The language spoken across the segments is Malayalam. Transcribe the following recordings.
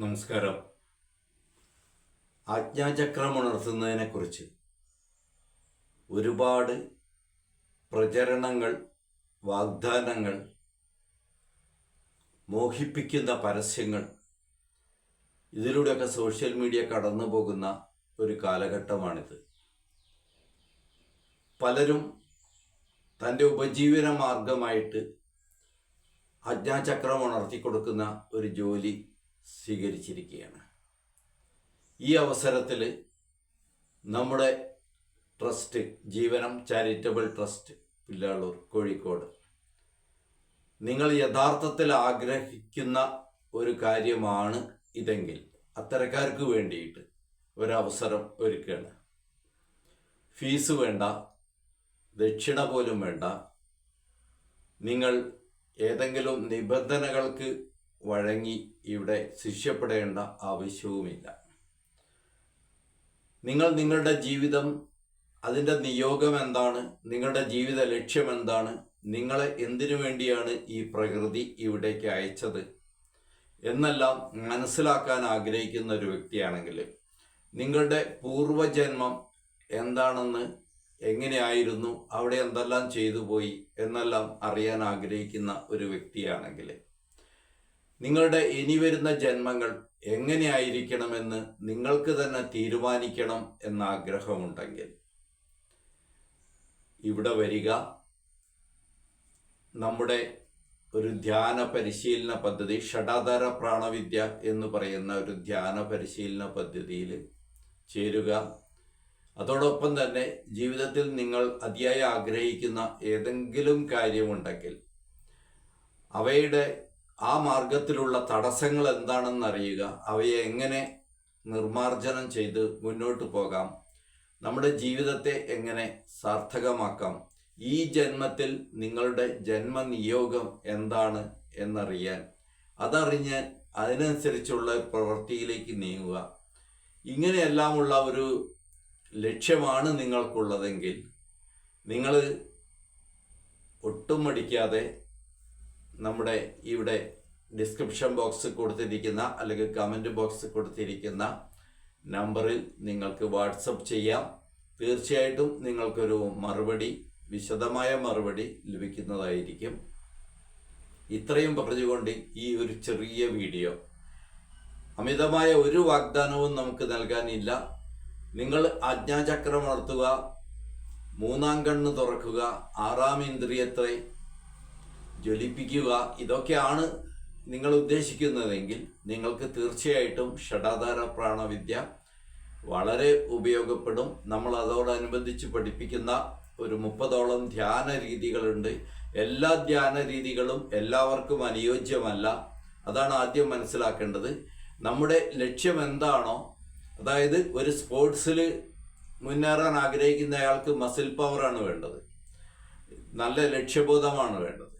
നമസ്കാരം. ആജ്ഞാചക്രം ഉണർത്തുന്നതിനെക്കുറിച്ച് ഒരുപാട് പ്രചരണങ്ങൾ വാഗ്ദാനങ്ങൾ മോഹിപ്പിക്കുന്ന പരസ്യങ്ങൾ ഇതിലൂടെയൊക്കെ സോഷ്യൽ മീഡിയ കടന്നു പോകുന്ന ഒരു കാലഘട്ടമാണിത്. പലരും തന്റെ ഉപജീവന മാർഗമായിട്ട് ആജ്ഞാചക്രം ഉണർത്തി കൊടുക്കുന്ന ഒരു ജോലി സ്വീകരിച്ചിരിക്കുകയാണ്. ഈ അവസരത്തിൽ നമ്മുടെ trust Jeevanam charitable trust Pillalur Kozhikode. നിങ്ങൾ യഥാർത്ഥത്തിൽ ആഗ്രഹിക്കുന്ന ഒരു കാര്യമാണ് ഇതെങ്കിൽ അത്തരക്കാർക്ക് വേണ്ടിയിട്ട് ഒരവസരം ഒരുക്കുകയാണ് ഫീസ് വേണ്ട ദക്ഷിണ പോലും വേണ്ട. നിങ്ങൾ ഏതെങ്കിലും നിബന്ധനകൾക്ക് വഴങ്ങി ഇവിടെ ശിഷ്യപ്പെടേണ്ട ആവശ്യവുമില്ല. നിങ്ങൾ നിങ്ങളുടെ ജീവിതം അതിന്റെ നിയോഗം എന്താണ് നിങ്ങളുടെ ജീവിത ലക്ഷ്യം എന്താണ് നിങ്ങളെ എന്തിനു വേണ്ടിയാണ് ഈ പ്രകൃതി ഇവിടേക്ക് അയച്ചത് എന്നെല്ലാം മനസ്സിലാക്കാൻ ആഗ്രഹിക്കുന്ന ഒരു വ്യക്തിയാണെങ്കിൽ നിങ്ങളുടെ പൂർവജന്മം എന്താണെന്ന് എങ്ങനെയായിരുന്നു അവിടെ എന്തെല്ലാം ചെയ്തു പോയി എന്നെല്ലാം അറിയാൻ ആഗ്രഹിക്കുന്ന ഒരു വ്യക്തിയാണെങ്കിൽ നിങ്ങളുടെ ഇനി വരുന്ന ജന്മങ്ങൾ എങ്ങനെയായിരിക്കണമെന്ന് നിങ്ങൾക്ക് തന്നെ തീരുമാനിക്കണം എന്ന ആഗ്രഹമുണ്ടെങ്കിൽ ഇവിടെ വരിക. നമ്മുടെ ഒരു ധ്യാന പരിശീലന പദ്ധതി ഷടാധാര പ്രാണവിദ്യ എന്ന് പറയുന്ന ഒരു ധ്യാന പരിശീലന പദ്ധതിയിൽ ചേരുക. അതോടൊപ്പം തന്നെ ജീവിതത്തിൽ നിങ്ങൾ അതിയായി ആഗ്രഹിക്കുന്ന ഏതെങ്കിലും കാര്യമുണ്ടെങ്കിൽ അവയുടെ ആ മാർഗത്തിലുള്ള തടസ്സങ്ങൾ എന്താണെന്ന് അറിയുക അവയെ എങ്ങനെ നിർമാർജനം ചെയ്ത് മുന്നോട്ട് പോകാം. നമ്മുടെ ജീവിതത്തെ എങ്ങനെ സാർത്ഥകമാക്കാം. ഈ ജന്മത്തിൽ നിങ്ങളുടെ ജന്മനിയോഗം എന്താണ് എന്നറിയാൻ. അതറിഞ്ഞ് അതിനനുസരിച്ചുള്ള പ്രവൃത്തിയിലേക്ക് നീങ്ങുക. ഇങ്ങനെയെല്ലാമുള്ള ഒരു ലക്ഷ്യമാണ് നിങ്ങൾക്കുള്ളതെങ്കിൽ നിങ്ങൾ ഒട്ടും മടിക്കാതെ നമ്മുടെ ഇവിടെ ഡിസ്ക്രിപ്ഷൻ ബോക്സ് കൊടുത്തിരിക്കുന്ന അല്ലെങ്കിൽ കമന്റ് ബോക്സ് കൊടുത്തിരിക്കുന്ന നമ്പറിൽ നിങ്ങൾക്ക് വാട്സപ്പ് ചെയ്യാം. തീർച്ചയായിട്ടും നിങ്ങൾക്കൊരു മറുപടി വിശദമായ മറുപടി ലഭിക്കുന്നതായിരിക്കും. ഇത്രയും പറഞ്ഞുകൊണ്ട് ഈ ഒരു ചെറിയ വീഡിയോ. അമിതമായ ഒരു വാഗ്ദാനവും നമുക്ക് നൽകാനില്ല. നിങ്ങൾ ആജ്ഞാചക്രം ഉണർത്തുക മൂന്നാം കണ്ണ് തുറക്കുക ആറാം ഇന്ദ്രിയത്തെ ജ്വലിപ്പിക്കുക ഇതൊക്കെയാണ് നിങ്ങൾ ഉദ്ദേശിക്കുന്നതെങ്കിൽ നിങ്ങൾക്ക് തീർച്ചയായിട്ടും ഷഡാധാര പ്രാണവിദ്യ വളരെ ഉപയോഗപ്പെടും. നമ്മൾ അതോടനുബന്ധിച്ച് പഠിപ്പിക്കുന്ന ഒരു മുപ്പതോളം ധ്യാന രീതികളുണ്ട്. എല്ലാ ധ്യാന രീതികളും എല്ലാവർക്കും അനുയോജ്യമല്ല. അതാണ് ആദ്യം മനസ്സിലാക്കേണ്ടത്. നമ്മുടെ ലക്ഷ്യം എന്താണോ അതായത് ഒരു സ്പോർട്സിൽ മുന്നേറാൻ ആഗ്രഹിക്കുന്ന അയാൾക്ക് മസിൽ പവറാണ് വേണ്ടത്. നല്ല ലക്ഷ്യബോധമാണ് വേണ്ടത്.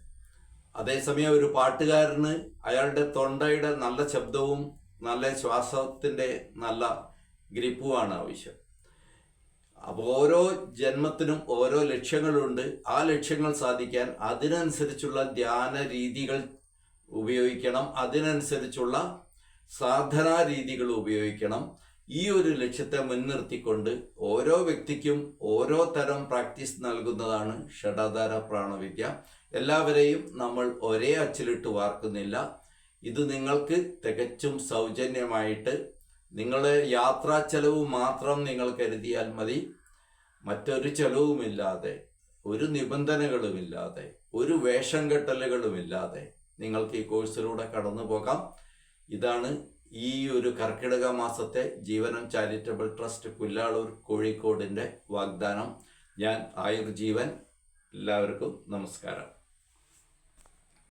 അതേസമയം ഒരു പാട്ടുകാരന് അയാളുടെ തൊണ്ടയുടെ നല്ല ശബ്ദവും നല്ല ശ്വാസത്തിന്റെ നല്ല ഗ്രിപ്പുമാണ് ആവശ്യം. അപ്പോൾ ഓരോ ജന്മത്തിനും ഓരോ ലക്ഷ്യങ്ങളുണ്ട്. ആ ലക്ഷ്യങ്ങൾ സാധിക്കാൻ അതിനനുസരിച്ചുള്ള ധ്യാന രീതികൾ ഉപയോഗിക്കണം. അതിനനുസരിച്ചുള്ള സാധനാ രീതികൾ ഉപയോഗിക്കണം. ഈ ഒരു ലക്ഷ്യത്തെ മുൻനിർത്തിക്കൊണ്ട് ഓരോ വ്യക്തിക്കും ഓരോ തരം പ്രാക്ടീസ് നൽകുന്നതാണ് ഷഡാധാര പ്രാണവിദ്യ. എല്ലാവരെയും നമ്മൾ ഒരേ അച്ചിലിട്ട് വാർക്കുന്നില്ല. ഇത് നിങ്ങൾക്ക് തികച്ചും സൗജന്യമായിട്ട് നിങ്ങളെ യാത്രാ ചെലവ് മാത്രം നിങ്ങൾ കരുതിയാൽ മതി. മറ്റൊരു ചെലവുമില്ലാതെ ഒരു നിബന്ധനകളുമില്ലാതെ ഒരു വേഷം കെട്ടലുകളുമില്ലാതെ നിങ്ങൾക്ക് ഈ കോഴ്സിലൂടെ കടന്നു പോകാം ഇതാണ് ഈ ഒരു കർക്കിടക മാസത്തെ ജീവനം ചാരിറ്റബിൾ ട്രസ്റ്റ് പുല്ലാളൂർ കോഴിക്കോടിന്റെ വാഗ്ദാനം ഞാൻ ആയുർജീവൻ. എല്ലാവർക്കും നമസ്കാരം.